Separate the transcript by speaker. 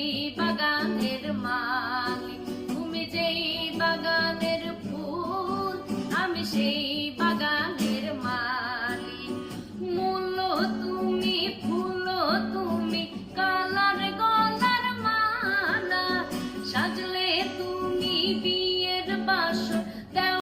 Speaker 1: সেই বাগানের মালিক তুমি যেই বাগানের ফুল আমি সেই